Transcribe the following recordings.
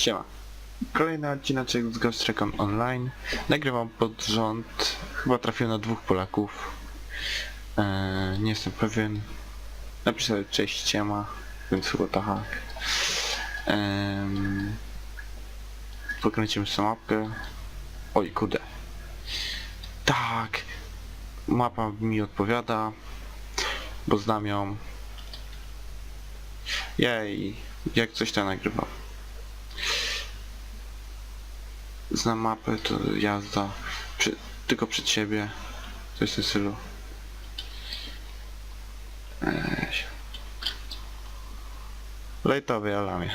Siema. Kolejny odcineczek z Ghost Recon Online. Nagrywam pod rząd. Chyba trafiłem na dwóch Polaków. Eee, nie jestem pewien. Napisałem cześć siema, więc chyba tak. Eee, pokręcimy sobie mapkę. Oj kurde. Tak. Mapa mi odpowiada. Bo znam ją. Jej, jak coś tam nagrywam. Znam mapę, to jazda. Przy, tylko przed siebie. Jest w tym stylu. Eee. Lejtowy alarmie.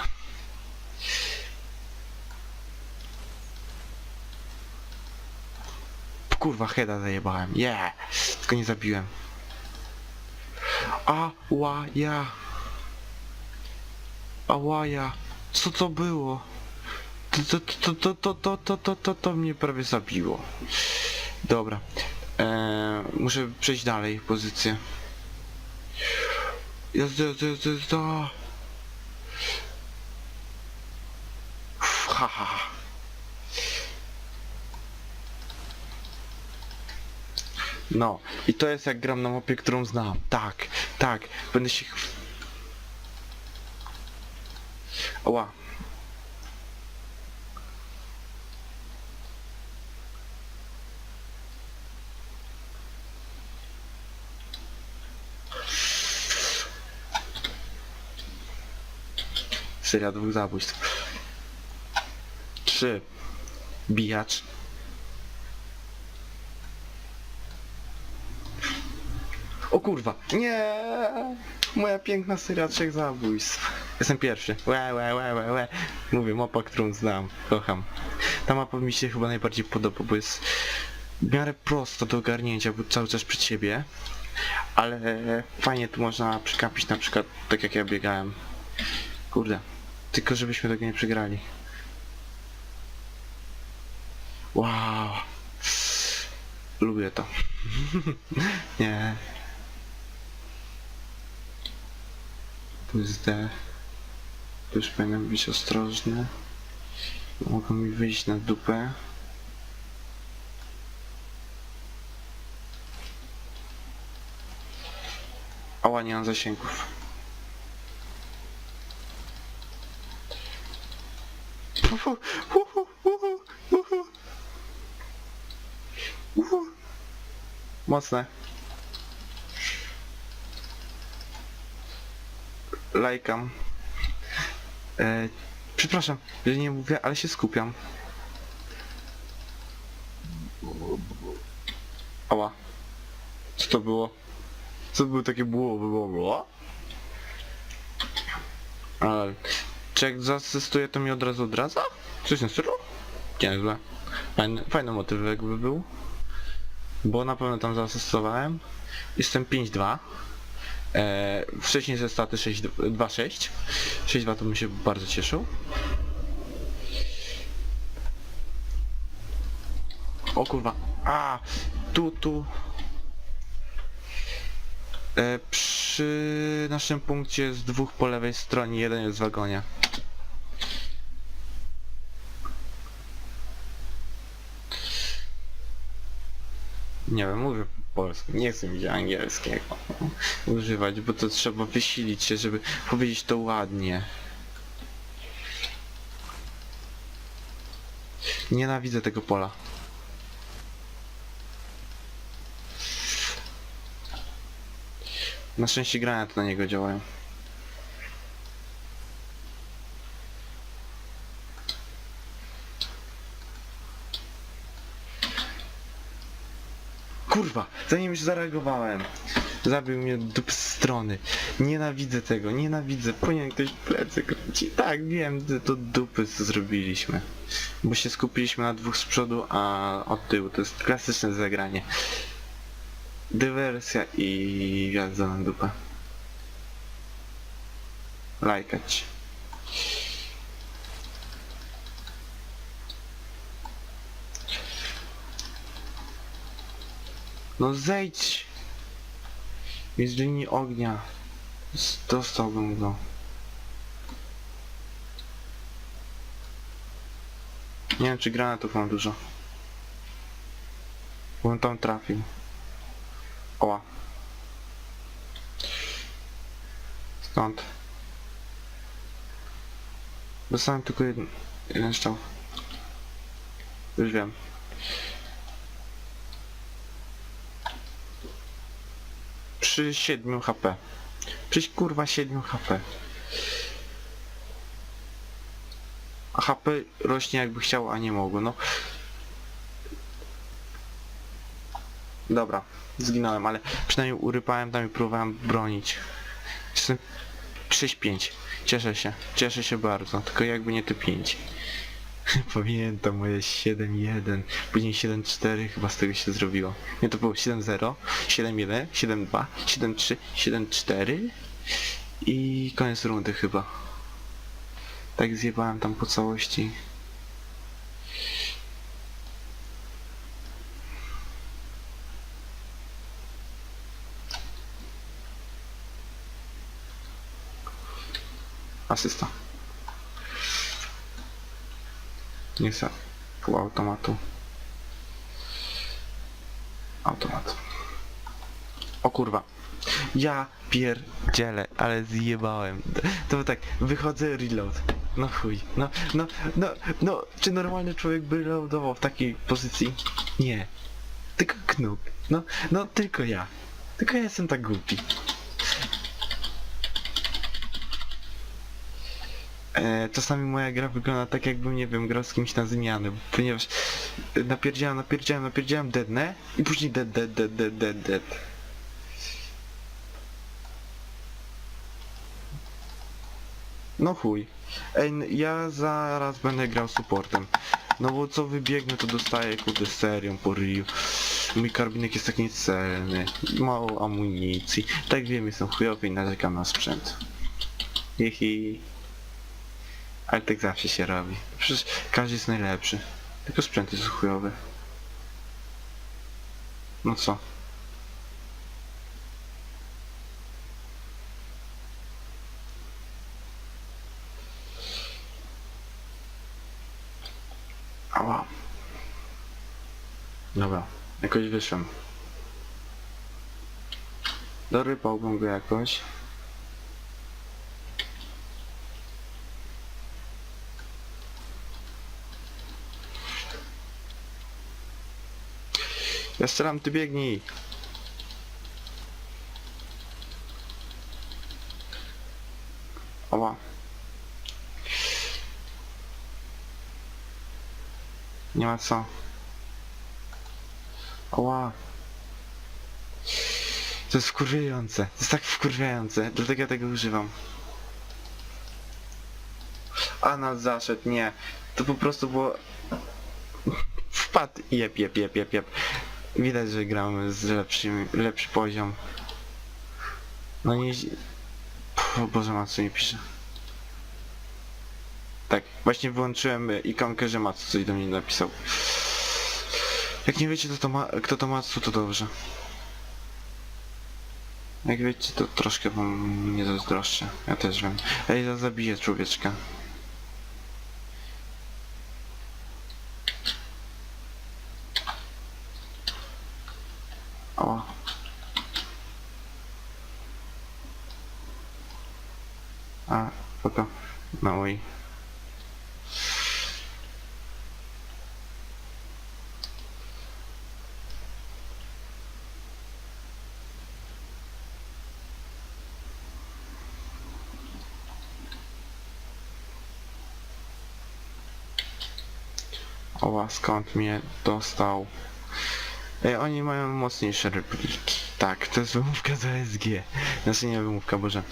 Kurwa, heada zajebałem. Yeah! Tylko nie zabiłem. A, ła, ja. Ała, ja. Co to było? To, to, to, to, to, to, to, to, to, mnie prawie zabiło. Dobra. Eee, muszę przejść dalej pozycję. Jazda, jazda, jazda, jazda. Ha, ha, ha. No, i to jest jak gram na mapie, którą znam. Tak, tak, będę się... chw- Ała. Seria dwóch zabójstw. Trzy. Bijacz. O kurwa! Nie! Moja piękna seria trzech zabójstw. Jestem pierwszy. Łe, łe, łe, łe, łe. Mówię, mapa, którą znam. Kocham. Ta mapa mi się chyba najbardziej podoba, bo jest w miarę prosto do ogarnięcia, bo cały czas przed siebie. Ale fajnie tu można przykapić na przykład tak jak ja biegałem. Kurde. Tylko żebyśmy tego nie przegrali. Wow. Lubię to. nie. To jest D. Tu już powinienem być ostrożny. Mogą mi wyjść na dupę. Ała, nie mam zasięgów. Uhu, uhu, uhu, uhu. Uhu. Mocne. Lajkam. E, przepraszam, że nie mówię, ale się skupiam. Ała. Co to było? Co to było takie było, było, było? Ale... Czy jak zaasystuję, to mi od razu odradza? Coś na stylu? Niezłe. Fajny, fajny motywek by był. Bo na pewno tam zaasystowałem. Jestem 5-2. E, wcześniej ze staty 6-2-6. 6-2 to bym się bardzo cieszył. O kurwa. A, tu, tu. E, przy naszym punkcie jest dwóch po lewej stronie, jeden jest w wagonie. Nie wiem, mówię po polsku, nie chcę mi angielskiego używać, bo to trzeba wysilić się, żeby powiedzieć to ładnie. Nienawidzę tego pola. Na szczęście granaty na niego działają. Kurwa, zanim już zareagowałem. Zabił mnie dup z strony. Nienawidzę tego, nienawidzę. Powinien ktoś plecy kręci. Tak, wiem, to dupy zrobiliśmy. Bo się skupiliśmy na dwóch z przodu, a od tyłu. To jest klasyczne zagranie. Dywersja i jazda na dupę. Lajkać. No zejdź! Mi z linii ognia. Dostałbym go. Nie wiem czy granatów mam dużo. Bym tam trafił. Oła. Stąd. Dostałem tylko jeden, jeden strzał. Już wiem. Przy 7 HP. Przy kurwa 7 HP. A HP rośnie jakby chciało, a nie mogło, no. Dobra, zginąłem, ale przynajmniej urypałem tam i próbowałem bronić. Jestem 6-5. Cieszę się, cieszę się bardzo, tylko jakby nie te 5. Pamiętam moje 7-1, później 7-4 chyba z tego się zrobiło. Nie, to było 7-0, 7-1, 7-2, 7-3, 7-4 i koniec rundy chyba. Tak zjebałem tam po całości. Asysta. Nie chcę. Pół automatu. Automat. O kurwa. Ja pierdzielę, ale zjebałem. To tak, wychodzę reload. No chuj, no, no, no, no, czy normalny człowiek by reloadował w takiej pozycji? Nie. Tylko knub. No, no, tylko ja. Tylko ja jestem tak głupi. E, czasami moja gra wygląda tak jakbym, nie wiem, grał z kimś na zmiany, ponieważ e, napierdziałem, napierdziałem, napierdziałem, deadnę i później dead, dead, dead, dead, dead, dead. No chuj. Ej, ja zaraz będę grał supportem. No bo co wybiegnę to dostaję kurde serią po ryju. Mój karbinek jest taki celny. Mało amunicji. Tak wiem, jestem chujowy i narzekam na sprzęt. Hihi. Ale tak zawsze się robi. Przecież każdy jest najlepszy. Tylko sprzęt jest chujowy. No co? Ała. Dobra, jakoś wyszłem. Dorypałbym go jakoś. Ja strzelam, ty biegnij. Oła. Nie ma co. Oła. To jest wkurwiające. To jest tak wkurwiające. Dlatego ja tego używam. A nas zaszedł, nie. To po prostu było... Wpadł jep, jep, jep, jep, jep. Widać, że gramy z lepszym, lepszy poziom. No nie... Pff, O Boże, Matsu mi pisze. Tak, właśnie wyłączyłem ikonkę, że Matsu coś do mnie napisał. Jak nie wiecie, to to ma, kto to Matsu, to dobrze. Jak wiecie, to troszkę wam nie zazdroszczę. Ja też wiem. Ej, zabiję człowieczka. O. A, to oj. Oła, skąd mnie dostał? Ej, oni mają mocniejsze repliki. Tak, to jest wymówka za SG. Znaczy nie wymówka, boże.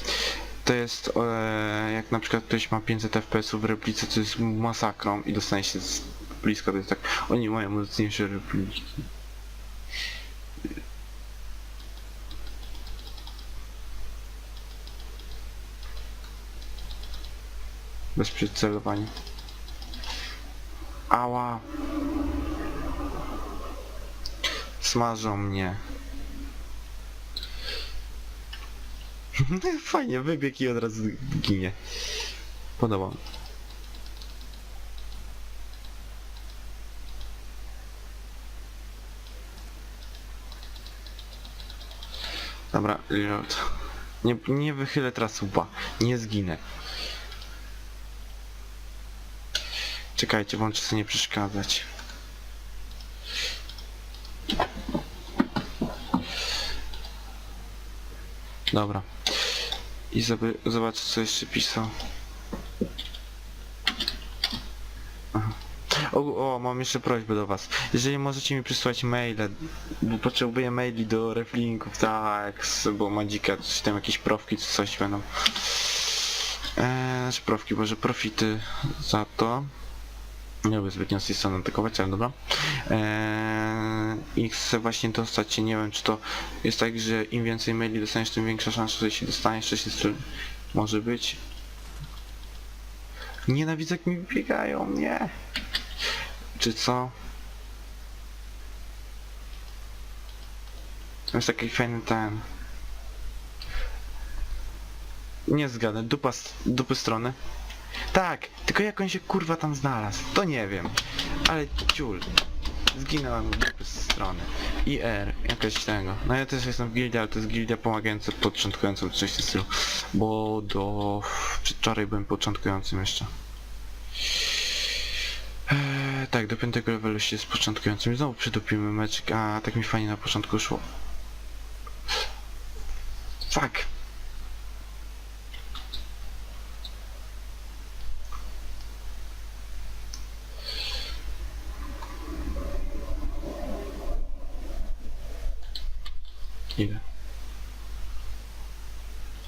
To jest, e, jak na przykład ktoś ma 500 fps w replice, to jest masakrą i dostanie się z blisko, to jest tak, oni mają mocniejsze repliki. Bez przycelowania. Ała. Smażą mnie. Fajnie, wybieg i od razu ginie. Podobał. Dobra. Nie, nie wychylę teraz łupa. Nie zginę. Czekajcie, włączę sobie nie przeszkadzać. Dobra. I zob- zobaczę co jeszcze pisał. O, o, mam jeszcze prośbę do was. Jeżeli możecie mi przysłać maile, bo potrzebuję maili do reflinków, tak, bo Madzika, coś tam jakieś profki, coś będą. Eee, znaczy profki, boże, profity za to. Nie lubię zbytnio z tej strony atakować, ale dobra. Eee, Chcę właśnie dostać się, nie wiem czy to jest tak, że im więcej maili dostaniesz, tym większa szansa, że się dostaniesz, czy się str- może być. Nienawidzę jak mi biegają, nie. Czy co? To jest taki fajny ten. Nie zgadę, dupa, dupy strony. Tak, tylko jak on się kurwa tam znalazł, to nie wiem. Ale ciul. Zginąłem dupy strony. IR, jakaś tego. No ja też jestem w gildii, ale to jest gildia pomagająca początkującym w tym stylu. Bo do... przedwczoraj byłem początkującym jeszcze. Eee, tak, do piątego levelu się z początkującym. Znowu przydupimy meczek, a tak mi fajnie na początku szło. Fuck.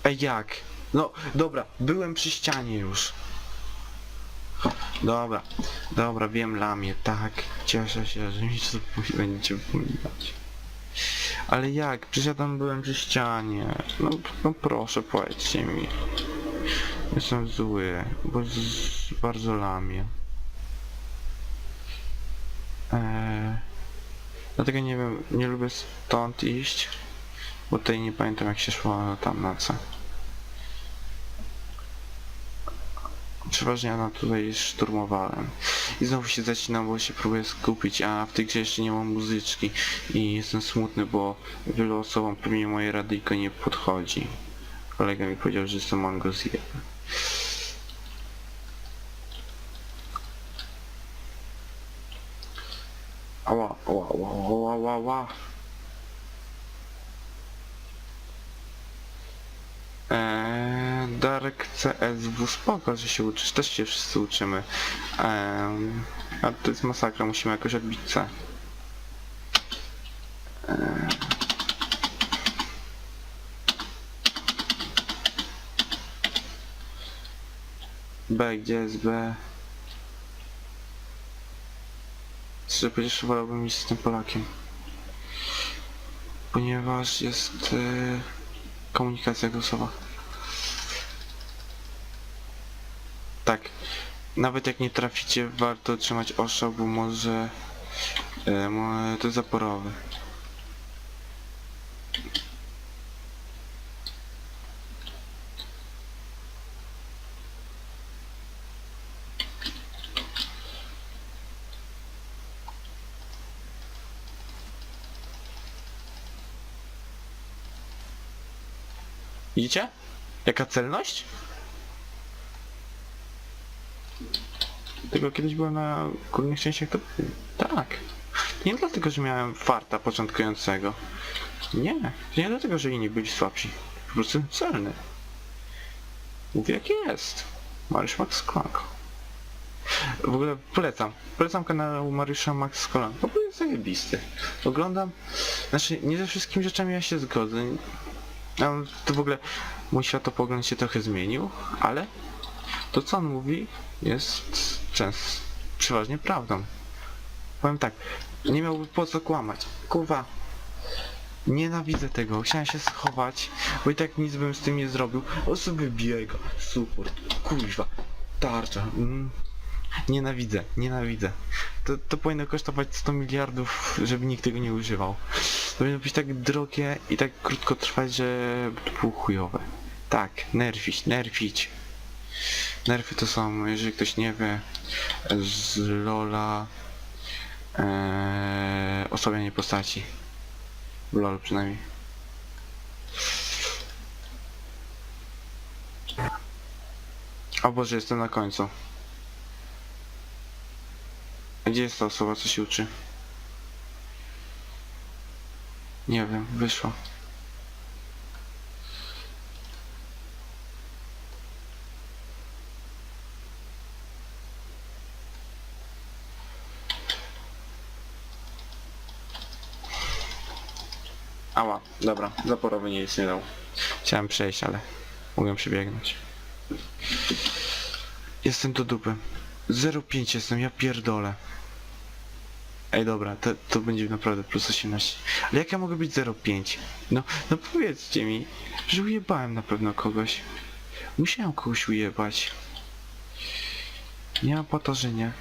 Ej, jak? No, dobra, byłem przy ścianie już. Dobra, dobra, wiem lamię, tak. Cieszę się, że mi to będziecie wspominać. Ale jak? Przecież ja tam byłem przy ścianie. No, no proszę, powiedzcie mi. Jestem zły, bo z, bardzo lamię. Eee, dlatego nie wiem, nie lubię stąd iść, bo tutaj nie pamiętam jak się szło tam na co. Przeważnie ja na tutaj szturmowałem. I znowu się zacinam, bo się próbuję skupić, a w tej grze jeszcze nie mam muzyczki i jestem smutny, bo wielu osobom pewnie moje radyjko nie podchodzi. Kolega mi powiedział, że jestem mango zjeb. Ała, ała, ała, ała, ała, ała. Eee, Dark CSW spoko, że się uczysz, też się wszyscy uczymy. A to jest masakra, musimy jakoś odbić C. B, gdzie jest B? Szczerze powiedziawszy, wolałbym iść z tym Polakiem. Ponieważ jest e, komunikacja głosowa. Tak. Nawet jak nie traficie, warto trzymać ostrzał, bo może... E, to zaporowy. Widzicie? Jaka celność? Tylko kiedyś byłem na górnych częściach, to tak. Nie dlatego, że miałem farta początkującego. Nie, nie dlatego, że inni byli słabsi. Po prostu celny. Mówię jak jest. Mariusz Max Kolanko. W ogóle polecam. Polecam kanał Mariusza Max Kolanko, bo jest zajebisty. Oglądam, znaczy nie ze wszystkimi rzeczami ja się zgodzę. To w ogóle mój światopogląd się trochę zmienił, ale to co on mówi jest często przeważnie prawdą. Powiem tak, nie miałby po co kłamać. Kurwa. Nienawidzę tego, chciałem się schować, bo i tak nic bym z tym nie zrobił. O sobie biega, super, kurwa, tarcza. Mm. Nienawidzę, nienawidzę. To, to powinno kosztować 100 miliardów, żeby nikt tego nie używał. To powinno być tak drogie i tak krótko trwać, że to było chujowe. Tak, nerfić, nerfić. Nerfy to są, jeżeli ktoś nie wie, z Lola e, osłabianie postaci. W LOL przynajmniej. O Boże, jestem na końcu. Gdzie jest ta osoba, co się uczy? Nie wiem, wyszła. Ała, dobra, zaporowy nie jest nie dał. Chciałem przejść, ale mogłem przebiegnąć. Jestem do dupy. 0,5 jestem, ja pierdolę. Ej dobra, to, to będzie naprawdę plus 18. Ale jak ja mogę być 0,5? No, no powiedzcie mi, że ujebałem na pewno kogoś. Musiałem kogoś ujebać. Nie ma po to, że nie.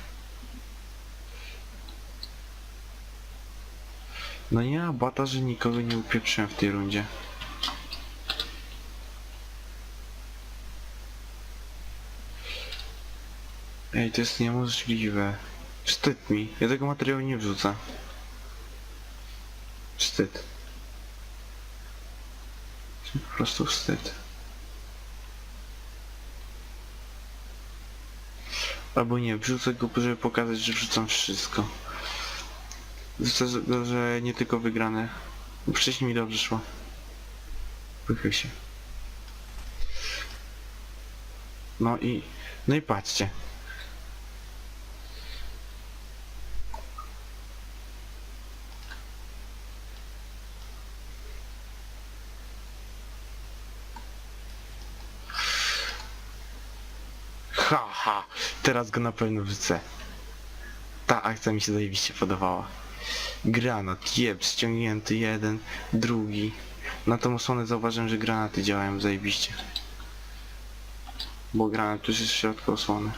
No nie bata, że nikogo nie upieprzyłem w tej rundzie. Ej, to jest niemożliwe. Wstyd mi. Ja tego materiału nie wrzucę. Wstyd. Po prostu wstyd. Albo nie, wrzucę go, żeby pokazać, że wrzucam wszystko. Go, że nie tylko wygrane. Wcześniej mi dobrze szło. Wychyl się. No i... No i patrzcie. Ha, ha, teraz go na pewno wrzucę. Ta akcja mi się zajebiście podobała. Granat, jeb, ściągnięty jeden, drugi. Na tą osłonę zauważyłem, że granaty działają zajebiście. Bo granat tu jest w środku osłony.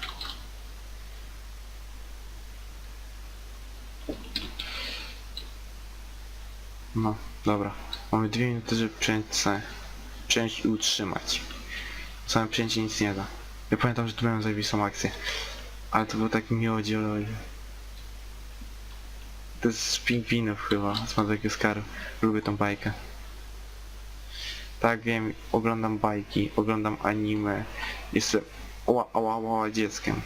No, dobra. Mamy dwie minuty, żeby przejąć. Przejąć i utrzymać. Same przejęcie nic nie da. Ja pamiętam, że tu miałem zajebistą akcję. Ale to był taki miodzielowy. To jest z pingwinów chyba, z Madagaskaru. Lubię tą bajkę. Tak wiem, oglądam bajki, oglądam anime. Jestem ła, dzieckiem.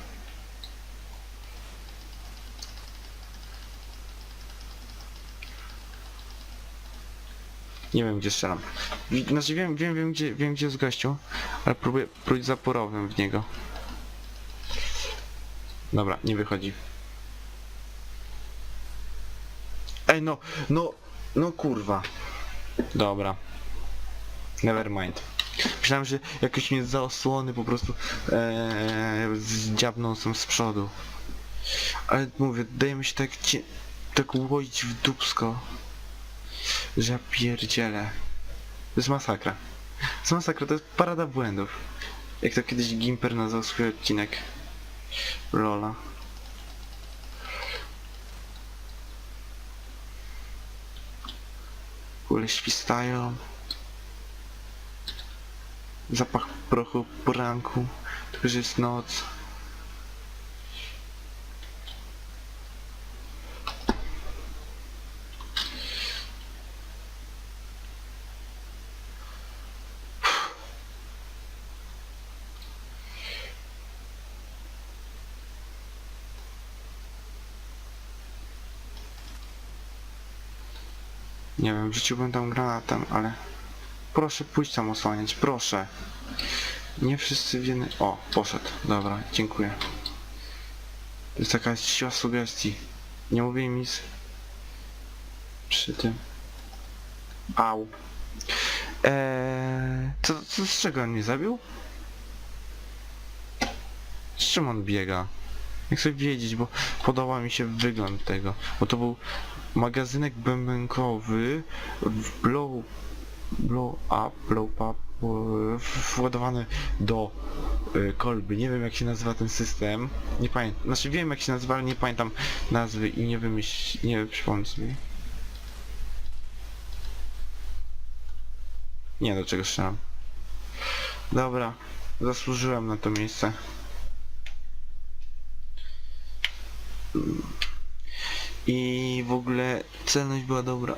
Nie wiem gdzie strzelam. Znaczy wiem, wiem, wiem gdzie, wiem gdzie jest gościu, ale próbuję próć zaporowym w niego. Dobra, nie wychodzi. Ej no, no, no kurwa. Dobra. Never mind. Myślałem, że jakoś mnie za osłony po prostu ee, zdziabną są z przodu. Ale mówię, daje mi się tak, cie, tak łoić w dupsko. Że ja pierdzielę. To jest masakra. To jest masakra, to jest parada błędów. Jak to kiedyś Gimper nazwał swój odcinek. Lola. Kule świstają. Zapach prochu poranku. Tylko, że jest noc. Nie wiem, rzuciłbym tam granatem, ale... Proszę pójść tam osłaniać, proszę. Nie wszyscy wiemy... O, poszedł. Dobra, dziękuję. To jest taka siła sugestii. Nie mówię im nic. Przy tym. Au. Eee, co, co, z czego on mnie zabił? Z czym on biega? Nie chcę wiedzieć, bo podoba mi się wygląd tego. Bo to był magazynek bębenkowy blow, blow up, blow up, władowany do e, kolby. Nie wiem jak się nazywa ten system. Nie pamiętam. Znaczy wiem jak się nazywa, ale nie pamiętam nazwy i nie wymyśl, nie przypomnę sobie. Nie do czego strzelam. Dobra, zasłużyłem na to miejsce. I w ogóle celność była dobra.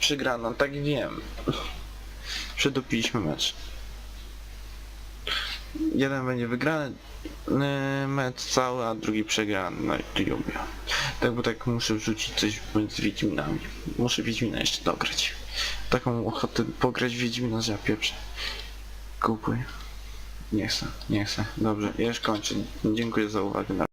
Przegrano, tak wiem. Przedopiliśmy mecz. jeden będzie wygrany yy, mecz cały, a drugi przegrany na YouTubie. Tak, bo tak muszę wrzucić coś z Wiedźminami. Muszę Wiedźmina jeszcze dograć. Taką ochotę pograć Wiedźmina, że ja pieprzę. Kupuj. Nie chcę, nie chcę. Dobrze, ja już kończę. Dziękuję za uwagę.